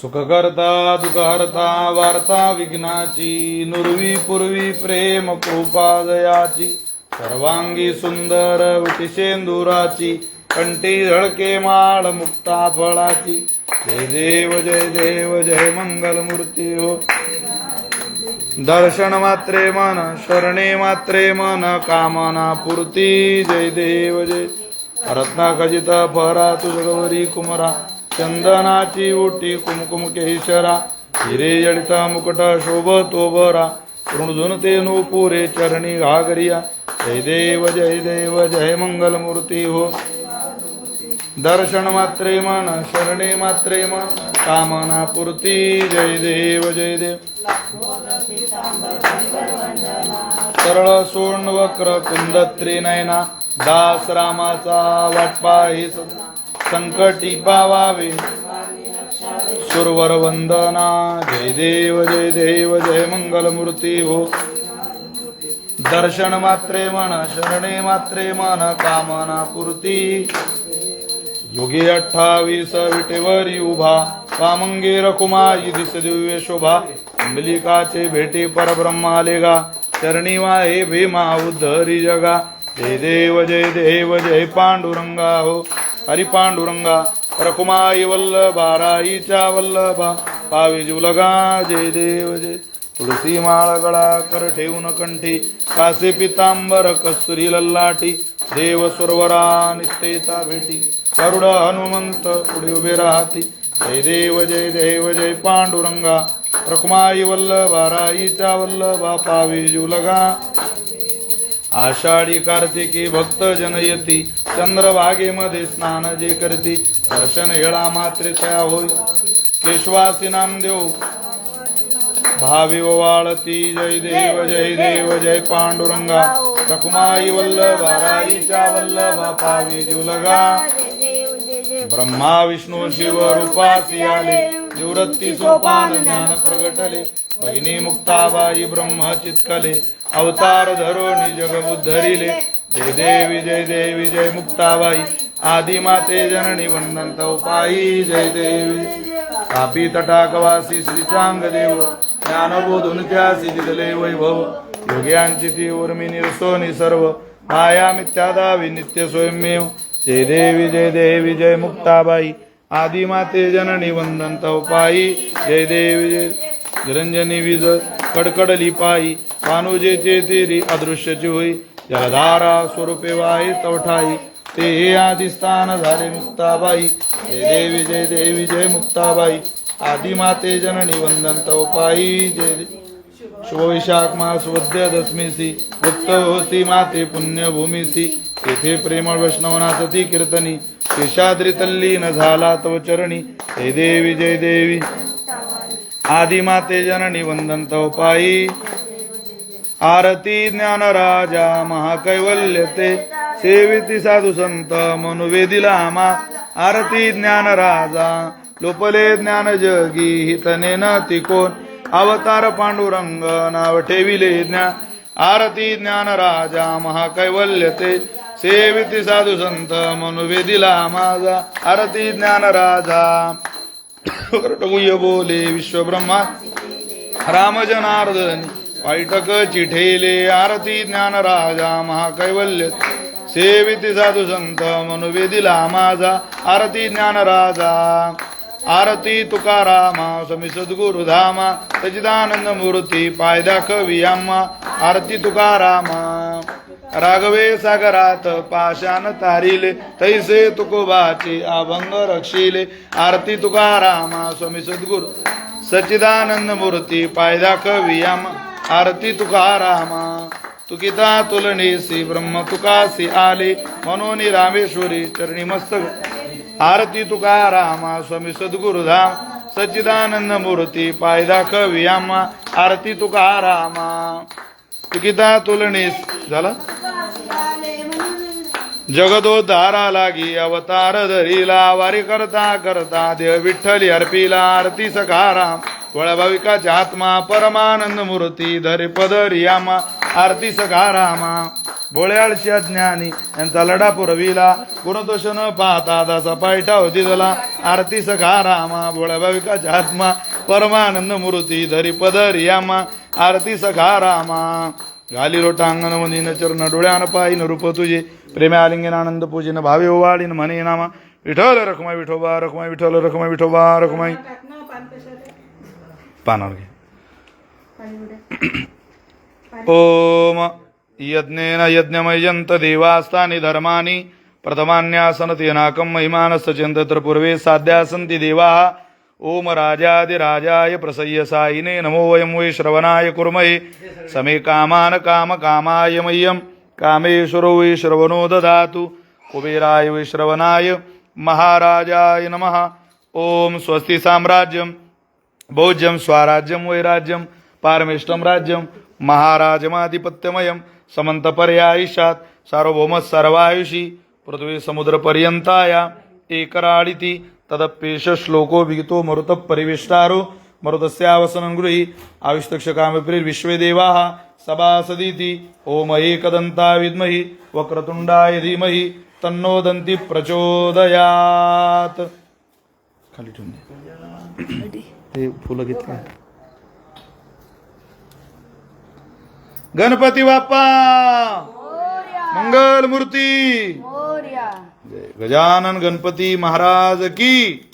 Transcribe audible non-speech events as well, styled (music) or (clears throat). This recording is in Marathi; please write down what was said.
सुखकर्ता दुखहर्ता वार्ता विघ्नाची नुरवी पूर्वी प्रेम कृपा दयाची सर्वांगी सुंदर विटिशेंदुराची कंठी झळके माळ मुक्ता फळाची. जय देव जय देव जय मंगल मूर्ती हो. दर्शन मात्रे मन शरणे मात्रे मन कामना पूर्ती. जय देव जय. रत्ना खजित फरा तुझगवरी कुमरा. चंदनाची ओटी कुमकुम केशरा हिरे जडित मुकुट शोभतो बरा ते नूपुरे चरणी घागरिया जय देव जय देव जय मंगल मूर्ती हो। दर्शन मात्रे मन शरणे मात्रे मन कामना पूर्ती जय देव जय देव। सरळ सोण वक्र कुंदत्री त्रिनयना दास रामाचा वाटपाही संकटी पावावे. सुरवर वंदना जय देव जय देव जय मंगल मूर्ती हो. दर्शन मात्रे मन शरणे मात्रे मन कामना पूर्ती. योगी अठ्ठावीस विटेवरी उभा. कामंगेर रकुमाई दिस दिव्य शोभा. अंबलिकाचे भेटे परब्रह्माले गा चरणी वाहे भीमा उद्धरी जगा. जय देव जय देव जय पांडुरंगा हो. हरिपांडुरंगा रकुमाई वल्लभा राईच्या वल्लभा पावी जुलगा जय देव जय. तुळसी माळगळा कर ठेवून कंठी कासे पितांबर कस्तुरी लल्लाटी देव सुरवरा नित्येचा भेटी करुड हनुमंत पुढे उभे राहती. जय देव जय देव जय पांडुरंगा रखुमाई वल्लभा राईचा वल्लभा पावी जुलगा आषाढी कार्तिकी भक्त जनयती चंद्रभागेमध्ये स्नान जे करती दर्शन हेळा मात्रे होई. केशवासी नामदेव भावी वाळती जय देव जय देव जय पांडुरंगा. रखुमाई वल्लभा राईच्या वल्लभा पावी जुलगा ब्रह्मा विष्णू शिव रूपासी आले. निवृत्ती सोपान ज्ञान प्रगटले. बहिणी मुक्ताबाई ब्रह्म चितकले. अवतार धरो निजग उद्धरिले जय देवी जय देवी जय मुक्ताबाई. आदि माते जननी वंदंत उपायी जय देवी. कापी तटाकवासी श्रीचांग देव ज्ञानबोधून त्यासी वैभव. योग्यांची ती उर्मी निर्सोनी सर्व माया मिथ्या नित्य स्वयंमेव. जय देवी जय देवी जय मुक्ताबाई. आदिमाते जननी वंदंत उपायी जय देवी जय. निरंजनी विज कडकडली पायी. पानुजेचे तेरी अदृश्यची होई जलधारा स्वरूपे वाई तवठाई ते हे आदिस्थान झाले मुक्ताबाई. हे देवी जय देवी जय मुक्ताबाई. आदि माते जननी वंदन उपायी जय दे- शुभ विशाख मास वद्य दशमीसी. गुप्त होती माते पुण्यभूमीसी. तेथे प्रेमळ वैष्णवनाथ ती कीर्तनी. शेषाद्री तल्लीन झाला तव चरणी. हे देवी जय देवी. आदिमाते जननी वंदंत उपायी आरती ज्ञान राजा महाकैवल्य ते सेविती साधू संत मनुवेदिला आमा आरती ज्ञान राजा लोपले ज्ञान जगी हितने न तिकोन। अवतार पांडुरंग नाव ठेविले ज्ञान आरती ज्ञान राजा महाकैवल्य ते सेविती साधू संत मनुवेदिला माझा आरती ज्ञान राजा बोले विश्वब्रह्मा राम जनार्दन वाईटक चिठेले आरती ज्ञान राजा महाकैवल्य सेविती साधू संत मनुवेदिला माझा आरती ज्ञान राजा आरती तुकारामा स्वामी सद्गुरुधामा सचिदानंद मूर्ती पायदा कवियाम्मा आरती तुकारामा राघवे सागरात पाषाण तारिले तैसे तुकोबाचे अभंग रक्षिले. आरती तुकारामा स्वामी सद्गुरु. सच्चिदानंद मूर्ती पायदा कवियाम आरती तुकारामा तुकिता तुलनेसी ब्रह्म तुकासी आले. म्हणून रामेश्वरी चरणी मस्तक. आरती तुकारामा स्वामी सद्गुरुधाम सच्चिदानंद मूर्ती पायदा कवियामा आरती तुकारामा तुकिता तुलनेस. झालं? जगदोद्धारा लागी अवतार धरीला वारी करता करता देव विठ्ठली अर्पिला आरती सखाराम वळभाविकाच्या आत्मा परमानंद मूर्ती धरे पदरियामा आरती सखारामा भोळ्याळशी अज्ञानी यांचा लढा पुरविला. गुणदोष न पाहता दासा पायटा होती दला आरती सखा रामा भोळ्या भाविकाच्या आत्मा परमानंद मूर्ती धरी पदरी यामा. आरती सखा रामा घाली लोटांगण मधीन चरण डोळ्यान पायीन रूप तुझे. प्रेमे आलिंगन आनंद पूजिन भावे ओवाळीन म्हणे नामा. विठ्ठल रखमाई विठोबा रखमाई विठ्ठल रखमाई विठोबा रखमाई. पानावर घे. (clears throat) ओम यज्ञेन यज्ञमयंत देवास्तानि धर्माणि प्रथमान्यासन तेनाकं महिमानस्य चिन्तत्र पूर्वे साध्या सन्ति देवाः। ओम राजादिराजाय प्रसय्य नमो वयं वै श्रवणाय कुर्महे। समे कामान काम कामाय मह्यं। कामेश्वरो वै श्रवणो ददातु। कुबेराय वै श्रवणाय महाराजाय नमः। ओम स्वस्ति साम्राज्यं भोज्यं स्वराज्यं वैराज्यं पारमेष्टं राज्यं महाराजमाधिपत्यमयं समन्तपर्यायिषात् सार्वभौमः सर्वायुषी पृथ्वी समुद्रपर्यंताया एकराडिती तदप्येष श्लोको विहितो मरुत परिवेष्टारो। मरुतस्यावसनं गृही आयुष्तक्षकामप्री देवाः सभासदीति ओम एकदंता विद्महि वक्रतुण्डाय धीमहि तन्नो दंती प्रचोदयात्। खाली ठेवून ते फुलं घेतली. गणपती बाप्पा! मंगल मूर्ती गजानन गणपती महाराज की!